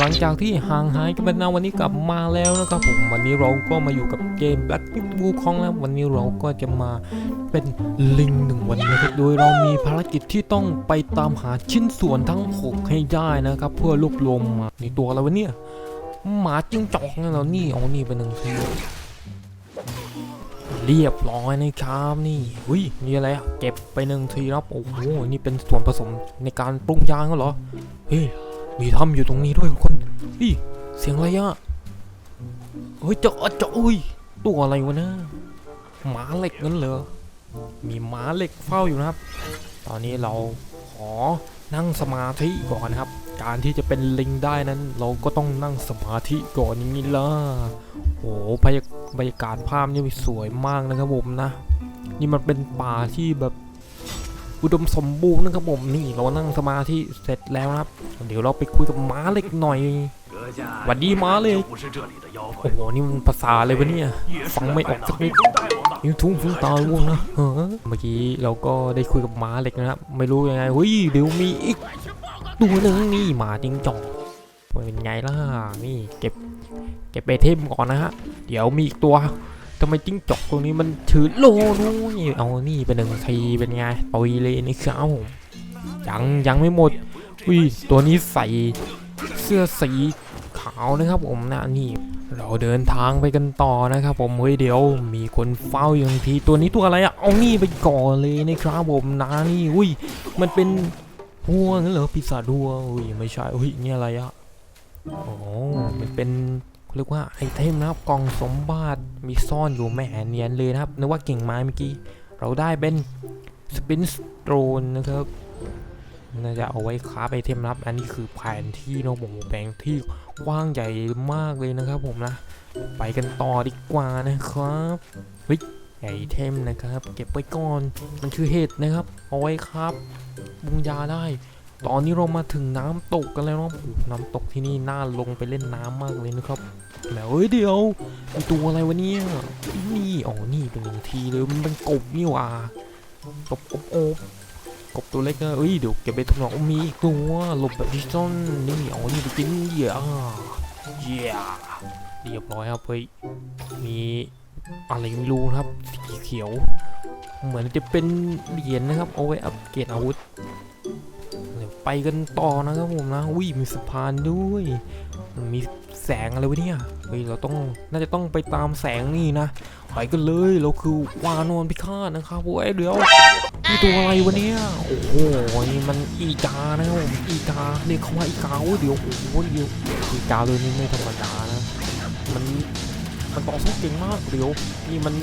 หลังจากที่ห่างหายกันไปนานวันนี้กลับมาแล้วนะครับผมวันนี้เราก็มาอยู่กับเกม Black p i t b u l l ของแล้ววันนี้เราก็จะมาเป็นลิงหนึ่งวันนะครับโดยเรามีภารกิจที่ต้องไปตามหาชิ้นส่วนทั้ง 6 ให้ได้นะครับ เพื่อรวบรวมมาในตัวเราวะเนี่ยหมาจิ้งจอกนี่เรานี่เอานี่ไปหนึ่งทีเรียบร้อยนะครับนี่อุ้ยนี่อะไรอะเก็บไปหนึ่งทีครับโอ้โหนี่เป็นส่วนผสมในการปรุงยางเหรอเฮ้ย มีถ้ำอยู่ตรงนี้ด้วยทุกคนอีเสียงอะไรอะเฮ้ยเจาะเจาะอุ้ยตัวอะไรวะนะหมาเหล็กนั่นเหรอมีหมาเหล็กเฝ้าอยู่นะครับ ตอนนี้เราขอนั่งสมาธิก่อนนะครับ การที่จะเป็นลิงได้นั้น เราก็ต้องนั่งสมาธิก่อนอย่างนี้ล่ะโอ้โหบรรยบรรยากาศภาพนี่สวยมากนะครับผมนะ นี่มันเป็นป่าที่แบบ อุดมสมบูรณ์นะครับผมนี่เรานั่งสมาธิเสร็จแล้วนะครับ เดี๋ยวเราไปคุยกับม้าเล็กหน่อยวัสดีม้าเล็กโอ้โหนี่มันภาษาอะไรวะเนี่ยฟังไม่ออกสักนิดยิ่งทุ่งฟุ้งตาล่วงนะเมื่อกี้เราก็ได้คุยกับม้าเล็กนะครับไม่รู้ยังไงเฮ้ยเดี๋ยวมีอีกตัวหนึ่งนี่หมาจิงจอกเป็นไงล่ะนี่เก็บเก็บไปเทมก่อนนะฮะเดี๋ยวมีอีกตัว ทำไมจิ้งจกตัวนี้มันถือโลนู้นเอานี่เป็นหนึ่งทีเป็นไงตุยเลยนี่ครับผมยังยังไม่หมดอุ้ยตัวนี้ใส่เสื้อสีขาวนะครับผมนะนี่เราเดินทางไปกันต่อนะครับผมเฮ้ยเดี๋ยวมีคนเฝ้าอย่างทีตัวนี้ตัวอะไรอะเอานี่ไปก่อนเลยนะครับผมนะนี่อุ้ยมันเป็นหัวงั้นเหรอปีศาจหัวอุ้ยไม่ใช่อุ้ยนี่อะไรอะโอ้มันเป็น เรียกว่าไอเทมนะครับกล่องสมบัติมีซ่อนอยู่แหมเนียนเลยนะครับนึกว่าเก่งไม้เมื่อกี้ เราได้เป็นสปินสโตรนนะครับน่าจะเอาไว้คราฟไอเทมนะครับ อันนี้คือแผนที่นะผมแผนที่กว้างใหญ่มากเลยนะครับผมนะ ไปกันต่อดีกว่านะครับเฮ้ยไอเทมนะครับ เก็บไว้ก่อนมันคือเห็ดนะครับ เอาไว้ครับบุงยาได้ ตอนนี้เรามาถึงน้ำตกกันแล้วนะโอ้โหน้ำตกที่นี่น่าลงไปเล่นน้ำมากเลยนะครับแล้วเฮ้ยเดี๋ยวมีตัวอะไรวะเนี่ยนี่อ๋อนี่เป็นหนึ่งทีเลยมันเป็นกบนี่ว่ากบกบโอบกบตัวเล็กอะเอ้ยเดี๋ยวเก็บไปทุกหนองมีอีกตัวหลบแบบดิจิตอลนี่อ๋อนี่ไปกินเหยื่ออ่าเยี่ยเรียบร้อยครับเฮ้ยมีอะไรไม่รู้นะครับสีเขียว เหมือนจะเป็นเหรียญนะครับเอาไว้อัปเกรดอาวุธ ไปกันต่อนะครับผมนะอุ้ยมีสะพานด้วย มีแสงอะไรวะเนี่ย เฮ้ยเราต้องน่าจะต้องไปตามแสงนี่นะไปกันเลยเราคือวานอนพิฆาตนะครับเว้ยเดี๋ยวนี่ตัวอะไรวะเนี่ยโอ้โหมันอีกานะครับผมอีกาเรียกเขาว่าอีกาโอ้เดี๋ยวโอ้โหเดี๋ยวคือกาวตัวนี้ไม่ธรรมดานะมันมันต่อสู้เก่งมากเดี๋ยวนี่มัน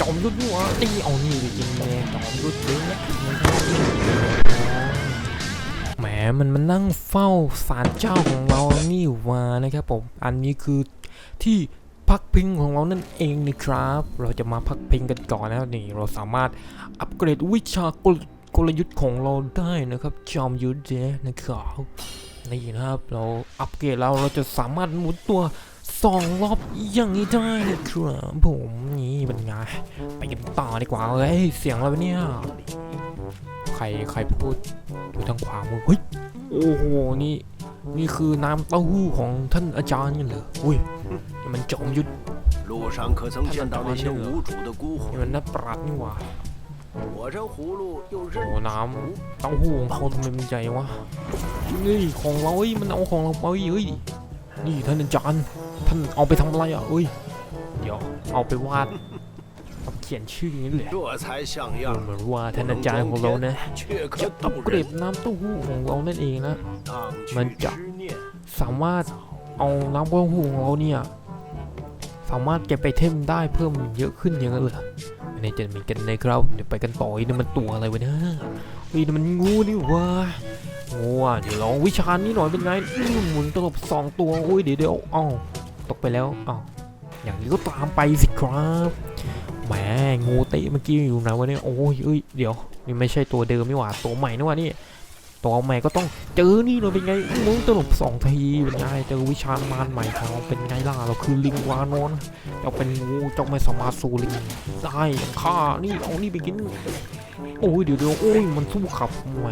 จอมยุทธนี่วะนี่เอานี่ไปกินเลยจอมยุทธ์เลยนะแห มมันมันนั่งเฝ้าศาลเจ้าของเรานี่ว่านะครับผมอันนี้คือที่พักพิงของเรานั่นเองนะครับ เราจะมาพักพิงกันก่อนนะนี่เราสามารถอัปเกรดวิชากลกลยุทธ์ของเราได้นะครับจอมยุทธ์เนะครับนี่นะครับ เราอัปเกรดแล้วเราจะสามารถหมุนตัว สองรอบอย่างนี้ได้นะครับผมนี่เป็นไงไปกันต่อดีกว่าเฮ้ยเสียงอะไรวะเนี่ยใครใครพูดอยู่ทางขวามือเฮ้ยโอ้โหนี่นี่คือน้ำเต้าหู้ของท่านอาจารย์กันเหรออุ้ยนี่มันจอมยุทธ 路上可曾见到那些无主的孤 นี่ 魂？ มันนักปราชญ์นี่หว่า 我这葫芦又 โอ้ 认 น้ำเต้าหู้ของเขาทำไมมันใหญ่วะนี่ของเราเฮ้ยมันเอาของเราไปเฮ้ย นี่ท่านอาจารย์ ท่านเอาไปทำอะไรอ่ะเอ้ย เดี๋ยวเอาไปวาดเอาเขียนชื่ออย่างนี้เลย 这才像 เห 样。 มือนว่าท่านอาจารย์ของเรานะ 却可 จะอัป 不 เกรด 忍 น้ำเต้าหู้ของเรานั่นเองนะ 荡 มัน 去 จะ 之念。 สามารถเอาน้ำเต้าหู้ของเราเนี่ย สามารถเก็บไปเทมได้เพิ่มเยอะขึ้นอย่างนั้นเหรออันนี้จะมีกันในครับเดี๋ยวไปกันต่ออีกนี่มันตัวอะไรวะเนี่ยเ ฮ้ยนี่มันงูนี่ว่างูอะเดี๋ยวลองวิชานี้หน่อยเป็นไงหมุนตลบสองตัวอุ้ยเดี๋ยวเดี๋ยวอ้าวตกไปแล้วอ้าวอย่างนี้ก็ตามไปสิครับแหมงูเตะเมื่อกี้อยู่ไหนวะเนี่ยโอ้ยเอ้ยเดี๋ยวนี่ไม่ใช่ตัวเดิมนี่หว่าตัวใหม่นี่ว่านี่ตัวใหม่ก็ต้องเจอนี่เลยเป็นไงมึงตลบสองทีเป็นไงเจอวิชามารใหม่ของเราเป็นไงล่ะเราคือลิงวานอนเจ้าเป็นงูเจ้าไม่สามารถสู้ลิงได้ข้านี่เอานี่ไปกิน โอ้ยเดี๋ยวเดี๋ยวโอ้ยมันสู้ขับแหม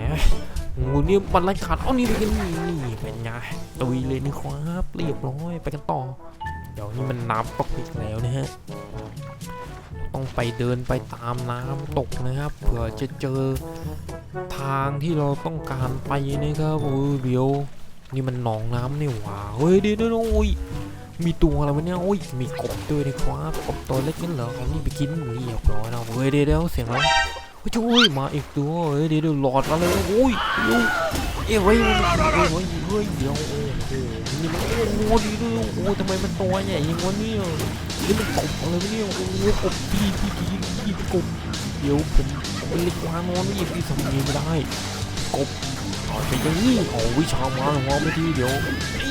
งูนี่มันไล่ขาดเอานี่ไปกันนี่เป็นไงตุยเลยนี่ครับเรียบร้อยไปกันต่อ เดี๋ยวนี้มันน้ำตกอีกแล้วนะฮะต้องไปเดินไปตามน้ำตกนะครับ เผื่อจะเจอทางที่เราต้องการไปนะครับโอ้ยเดี๋ยวนี่มันหนองน้ำนี่หว่าเฮ้ยเดี๋ยวเดโอ้ยมีตัวอะไรวะเนี่ยโอ้ยมีกบด้วยนะครับกบตัวเล็กนั่นเหรอเอานี่ไปกินเรียบร้อยแล้วเฮ้ยเดี๋ยวเสียวเสียงอะไรเฮ้ยโอ้ยมาอีกตัวเฮ้ยเดี๋ยวเดี๋ยวหลอดมาเลยโอ้ยเดี๋ยวเอ้ยเฮ้ยเฮ้ยเฮ้ยเดี๋ยวโอ้โหนี่มันโอ้ดีด้วยโอ้ทำไมมันตัวใหญ่ยังวะเนี่ยนี่มันกบอะไรวะเนี่ยโอ้กบพี่พี่พี่พี่กบเดี๋ยวผมเป็นเล็กวานอนนี่พี่ทำยังไงไม่ได้กบเอาไปย่างนี้โอ้วิชามาของเราไม่ทีเดี๋ยว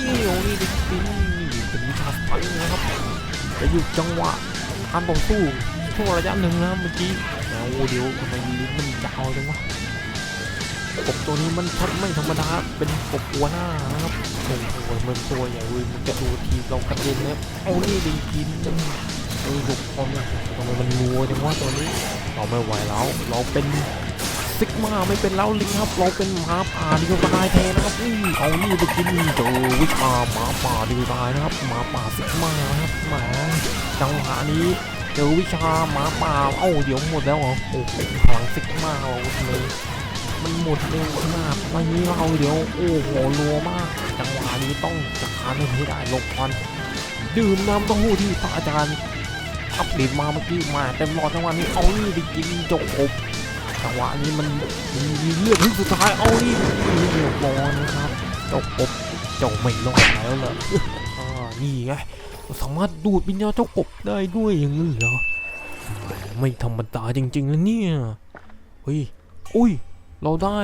นี่โอ้นี่เป็นนี่เป็นวิชาฟันนะครับจะหยุดจังหวะการต่อสู้ช่วงระยะหนึ่งนะเมื่อกี้แล้เดี๋ยวทำไม ยาวจังวะกบตัวนี้มันชัดไม่ธรรมดา เป็นกบหัวหน้านะครับโอ้โหมันตัวใหญ่เว้ยมันจะดูทีมเรากระเด็นนะเอานี่ดีกินเออหกคนนะทำไมมันงัวจังวะตัวนี้ เราไม่ไหวแล้ว เราเป็นซิกมาไม่เป็นแล้วลิงครับ เราเป็นหมาป่าดีกว่าตายแทนนะครับอุ้ยเอานี่ไปกินเจอวิชาหมาป่าดีกว่าตายนะครับหมาป่าซิกมาครับหมาจังหวะนี้ เจอวิชาหมาป่าเอ้าเดี๋ยวหมดแล้วเหรอโอ้โหพลังซิกมาเราเลยมันหมดเร็วขนาดนี้เราเดี๋ยวโอ้โหรัวมาก จังหวะนี้ต้องจัดการให้ได้หลบก่อนดื่มน้ำเต้าหู้ที่พระอาจารย์อัปเดตมาเมื่อกี้มาเต็มหลอดจังหวะนี้เอานี่ไปกินจกอบจังหวะนี้มันมีเลือดที่สุดท้ายเอานี่เรียบร้อยนะครับจบจ้าไม่รอดแล้วเหรออ่านี่ไง สามารถดูดวิญญาณเจ้ากบได้ด้วยอย่างนี้เหรอแหมไม่ธรรมดาจริงๆนะเนี่ย เฮ้ย อุ้ย เราได้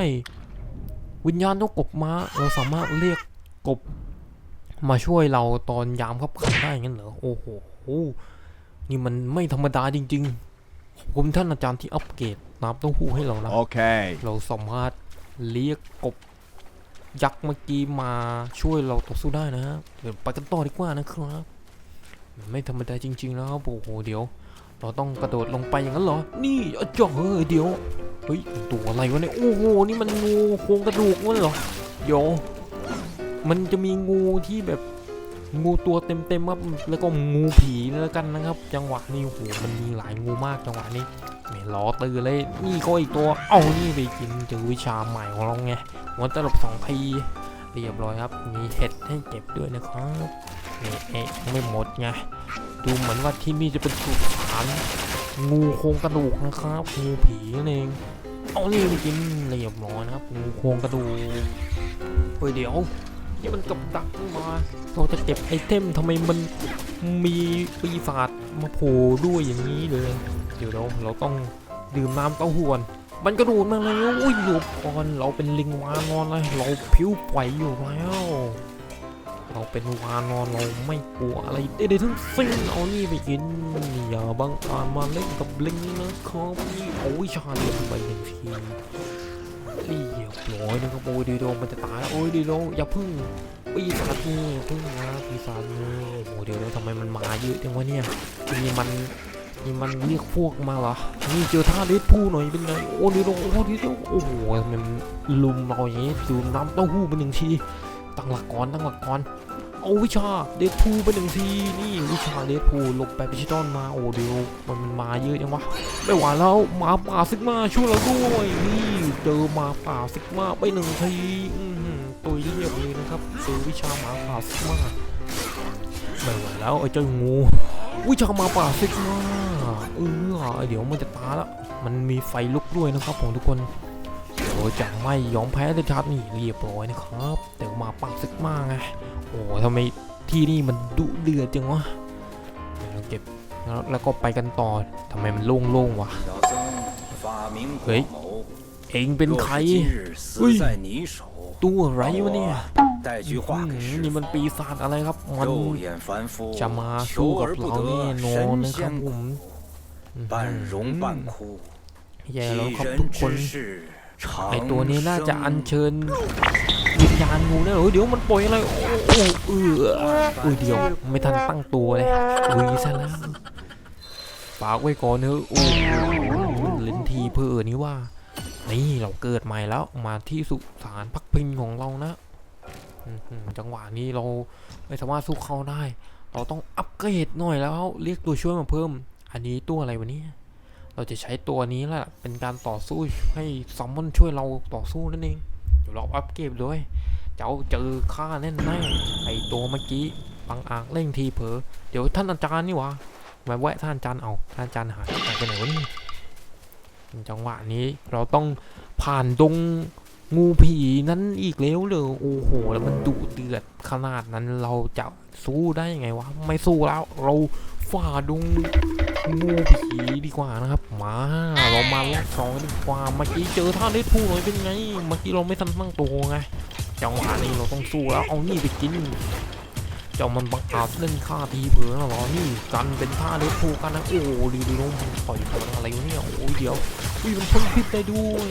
วิญญาณเจ้ากบมา เราสามารถเรียกกบ มาช่วยเราตอนยามขับขันได้งั้นเหรอ โอ้โห นี่มันไม่ธรรมดาจริงๆขอบคุณท่านอาจารย์ที่อัปเกรดน้ำเต้าหู้ให้เรานะ Okay. เราสามารถเรียกกบยักษ์เมื่อกี้มาช่วยเราต่อสู้ได้นะฮะเดี๋ยวไปกันต่อดีกว่านะครับ ไม่ธรรมดาจริง ๆ แล้วครับโอ้โหเดี๋ยว เราต้องกระโดดลงไปอย่างนั้นเหรอ นี่อจ่อเฮ้ยเดี๋ยวเฮ้ยตัวอะไรวะเนี่ยโอ้โหนี่มันงูโครงกระดูกมันเหรอเดี๋ยวมันจะมีงูที่แบบงูตัวเต็มๆครับแล้วก็งูผีแล้วกันนะครับ จังหวะนี้โอ้โหมันมีหลายงูมากจังหวะนี้ไม่ล้อตื่นเลยนี่ก็อีกตัว เอานี่ไปกินเจอวิชาใหม่ของเราไงหัวตลบสองทีเรียบร้อยครับ มีเห็ดให้เก็บด้วยนะครับ เอ๊ะไม่หมดไงดูเหมือนว่าที่นี่จะเป็นสุสานงูโครงกระดูกนะครับงูผีนั่นเองเอานี่ไปกินเรียบร้อยนะครับงูโครงกระดูกเฮ้ยเดี๋ยวนี่มันกับดักมาเราจะเก็บไอเทมทำไมมันมีปีศาจมาโผล่ด้วยอย่างนี้เลยเดี๋ยวเราเราต้องดื่มน้ำเต้าหู้ก่อนมันกระโดดมาแล้วอุ้ยหลบก่อนเราเป็นลิงวานอนเลยเราผิวไหวอยู่แล้ว เราเป็นวานอนเราไม่กลัวอะไรใดๆทั้งสิ้นเอานี่ไปกินอย่าบังอาจมาเล่นกับลิงนะครับนี่โอ้ยชาเลียนไปหนึ่งทีเรียบร้อยนะครับโอ้ยดีโดมันจะตายโอ้ยดีโดอย่าพึ่งปีศาจนี่พึ่งนะปีศาจนี่โอ้โหเดี๋ยวทำไมมันมาเยอะจังวะเนี่ยนี่มันนี่มันเรียกพวกมาเหรอนี่เจอท่าเด็ดพูหน่อยเป็นไงโอ้ดิโดโอ้ดิโดโอ้โหมันลุมเราอย่างนี้ดูน้ำเต้าหู้ไปหนึ่งที ตั้งหลักก่อนตั้งหลักก่อนเอาวิชาเดดพูไปหนึ่งทีนี่วิชาเดดพูหลบไปพิชิตอนมาโอ้เดียวมันมาเยอะจังวะไม่ไหวแล้วหมาป่าซิกมาช่วยเราด้วยนี่เจอหมาป่าซิกมาไปหนึ่งทีอื้อหือตัวเรียบเลยนะครับเจอวิชาหมาป่าซิกมาไม่ไหวแล้วไอ้เจ้างูวิชาหมาป่าซิกมาเออเดี๋ยวมันจะตายละมันมีไฟลุกด้วยนะครับผมทุกคน โอ้ยจะไม่ยอมแพ้เลยครับนี่เรียบร้อยนะครับ แต่มาปังสึกมากไงโอ้ทำไมที่นี่มันดุเดือดจังวะเราเก็บแล้วแล้วก็ไปกันต่อทำไมมันโล่งๆวะเฮ้ยเองเป็นใครเฮ้ยตัวอะไรวะเนี่ยนี่มันปีศาจอะไรครับมันจะมาสู้กับเราแน่นอนนะครับผมแย่แล้วครับทุกคน ไอ长ตัวนี้น่าจะอัญ生เชิญวิญญาณงูแน่เลยเดี๋ยวมันปล่อยอะไรโอ้โอ้เอออุ้ยเดี๋ยวไม่ทันตั้งตัวเลยอุ้ยซะแล้วฝากไว้ก่อนเถอะโอ้มันเล่นทีเพื่อนี่ว่า นี่เราเกิดใหม่แล้วมาที่สุสานพักพิงของเรานะอื้อหือจังหวะนี้เราไม่สามารถสู้เขาได้ เราต้องอัปเกรดหน่อยแล้วเรียกตัวช่วยมาเพิ่ม อันนี้ตัวอะไรวะเนี่ย เราจะใช้ตัวนี้แหละเป็นการต่อสู้ให้ซัมมอนช่วยเราต่อสู้นั่นเองเดี๋ยวเราอัปเกรดด้วย เจ้าเจอข้าแน่แน่ไอตัวเมื่อกี้ปังอางเร่งทีเผลอเดี๋ยวท่านอาจารย์นี่วะมาแวะท่านอาจารย์เอาท่านอาจารย์หายหายไปไหนวะนี่จังหวะนี้เราต้องผ่านดงงูผีนั้นอีกแล้วเลยโอ้โห แล้วมันดุเดือดขนาดนั้นเราจะสู้ได้ยังไงวะ ไม่สู้แล้ว เราฝ่าดงงูผี ดีกว่านะครับ มาเรามาล็อกสองดีกว่าเมื่อกี้เจอท่าเล็ดพูเลยเป็นไง เมื่อกี้เราไม่ทันตั้งตัวไงจังหวะนี้เราต้องสู้แล้วเอานี่ไปกินเจ้ามันบังอาจเล่นข้าทีเผลอเหรอนี่กันเป็นท่าเล็ดพูกันนะโอ้ดีดีลงมันต่อยพลังอะไรเนี่ยโอ้ยเดี๋ยวอุ้ยมันพ่นพิษได้ด้วย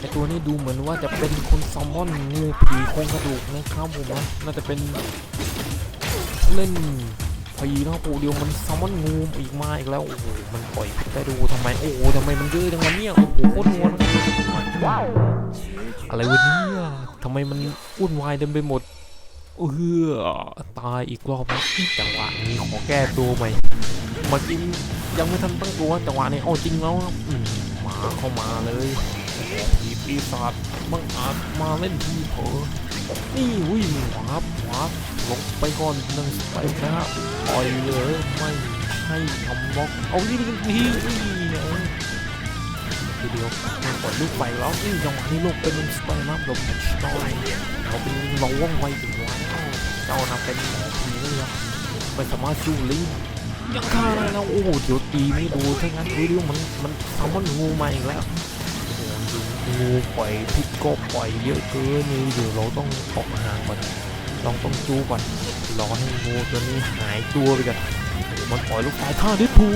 ไอตัวนี้ดูเหมือนว่าจะเป็นคนแซลมอนงูผีโครงกระดูกนะครับผมนะน่าจะเป็นเล่น ผีนะครับโอ้เดี๋ยวมันแซลมอนงูอีกมาอีกแล้วโอ้โหมันปล่อยพิษได้ดูทำไมโอ้โหทำไมมันเยอะจังวะเนี่ยโอ้โหโคตรนัวว้าวอะไรวะเนี่ยทำไมมันวุ่นวายเต็มไปหมดเออตายอีกรอบนะจังหวะนี้ขอแก้ตัวใหม่มื่อกี้ยังไม่ทันตั้งตัวจังหวะนี้เอาจริงแล้วหมาเข้ามาเลยผีปีศาจบังอาจมาเล่นทีเผอ นี่วิ่งหวาบหวาลงไปก่อนหนึ่งสเต็ปนะฮะปล่อยเลยไม่ให้ทำบล็อกเอาที่นี่นี่เนี่ยทีเดียวมันปล่อยลูกไปแล้วนี่จังหวะนี้ลูกเป็นสเตอร์นับลบแมชต่อยเขาเป็นเราว่องไวถึงวันเจ้านะเป็นหมอผีเลยครับไม่สามารถสู้ลิงยังฆ่าได้แล้วโอ้โหเดี๋ยวตีไม่ดูถ้างั้นวิดีโอมันมันทำมันงูมาอีกแล้ว งูปล่อยพิษก็ปล่อยเยอะเกินนี่เดี๋ยวเราต้องออกห่างก่อนลองต้องจูก่อนรอให้งูตัวนี้หายตัวไปก่อนมันปล่อยลูกตายท่าดิพู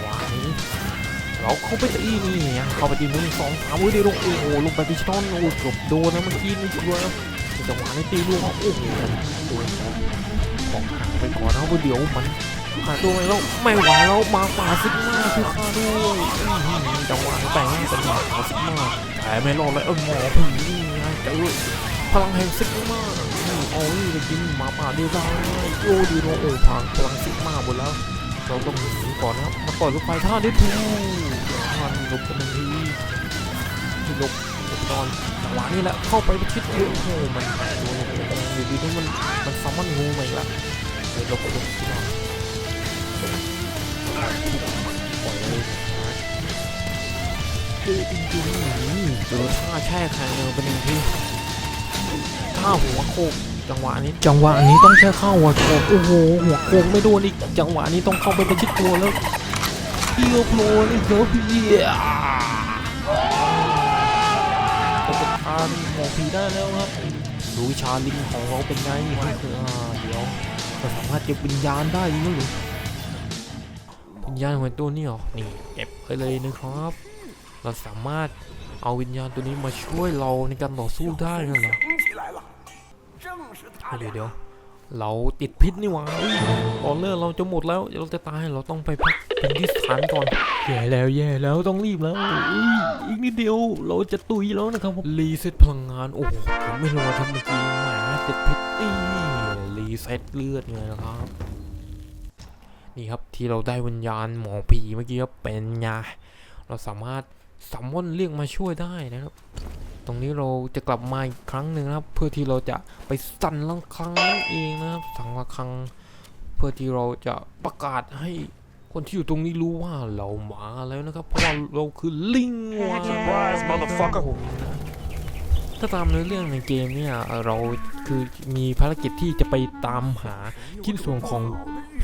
หวาเราเข้าไปตีนี่เข้าไปตีหนึ่งสองสามอุ้ยเดียวลงโอ้โหลงไปพิชตอนโอ้โหเกือบโดนนะเมื่อกี้นี่เกือบจังหวะนี้ตีลูกโอ้โหโดนของห่างไปก่อนนะเพราะเดี๋ยวมัน หาตัวไม่แล้วไม่ไหวแล้วมาป่าซิกมาคือข้าด้วยจังหวะแต่งให้เป็นหมาป่าซิกมาแต่ไม่รอดเลยเออหมอผีนี่ไงเจอพลังแห่งซิกมาโอ้ยไปกินหมาป่าเดียวได้โอ้ดีโนโอ้พังพลังซิกมาหมดแล้วเราต้องหนีก่อนนะครับมาปล่อยลูกไฟท่าได้ทูมันหลบกันทีที่หลบหลบตอนจังหวะนี้แหละเข้าไปประชิดเยอะโอ้โหมันแตะตัวลงไปตรงอยู่ดีๆมันมันซัมมันงูมาอีกแล้วเดี๋ยวเราไปดูที่เราปล่อยเลย คือจริงๆเจอท่าแช่แข็งเลยเป็นหนึ่งทีท่าหัวโคกจังหวะนี้ จังหวะนี้ต้องแค่เข้าหัวโขกโอ้โหหัวโขกไม่โดนอีกจังหวะนี้ต้องเข้าไปประชิดตัวแล้วเดียวโผล่เลยเดี๋ยวพี่จะจัดการหมอผีได้แล้วครับดูวิชาลิงของเราเป็นไงนี่คืออ่าเดี๋ยวเราสามารถเก็บวิญญาณได้จริงหรือ วิญญาณของตัวนี้หรอ นี่เก็บไปเลยนะครับ เราสามารถเอาวิญญาณตัวนี้มาช่วยเราในการต่อสู้ได้นั่นแหละเดี๋ยวเดี๋ยวเราติดพิษนี่หว่าตอนเลือดเราจะหมดแล้ว เราจะตาย เราต้องไปพักเป็ที่สานก่อน แย่แล้วแย่แล้วต้องรีบแล้ว อีกนิดเดียวเราจะตุยแล้วนะครับรีเซ็ตพลังงาน โอ้โหผมไม่รอทำจริงแหมติดพิษนี่รีเซ็ตเลือดไงนะครับ นี่ครับที่เราได้วิญญาณหมอผีเมื่อกี้ครับเป็นไงเราสามารถสัมมอนเรียกมาช่วยได้นะครับ ตรงนี้เราจะกลับมาอีกครั้งหนึ่งนะครับ เพื่อที่เราจะไปสั่นระฆังนั่นเองนะครับสั่นระฆัง เพื่อที่เราจะประกาศให้คนที่อยู่ตรงนี้รู้ว่าเรามาแล้วนะครับ เพราะว่าเราคือลิงวา Surprise, motherfucker ถ้าตามเนื้อเรื่องในเกมเนี่ยเราคือมีภารกิจที่จะไปตามหาชิ้นส่วนของ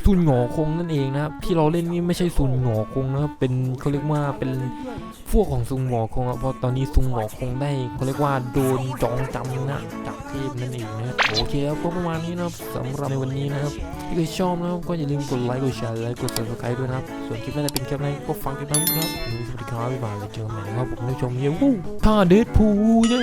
ซุนหงอคงนั่นเองนะครับที่เราเล่นนี่ไม่ใช่ซุนหงอคงนะครับเป็นเขาเรียกว่าเป็นพวกของซุนหงอคงอะเพราะตอนนี้ซุนหงอคงได้เขาเรียกว่าโดนจองจำนะจากเทพนั่นเองนะโอเคครับก็ประมาณนี้นะครับสำหรับในวันนี้นะครับถ้าใครชอบนะครับก็อย่าลืมกดไลค์กดแชร์และกด subscribe ด้วยนะครับส่วนคลิปหน้าจะเป็นคลิปอะไรก็ฟังติดตามครับสวัสดีครับบ๊ายบายแล้วเจอกันใหม่นะครับผมผู้ชมเย้วู้ท่าเดดพูเย้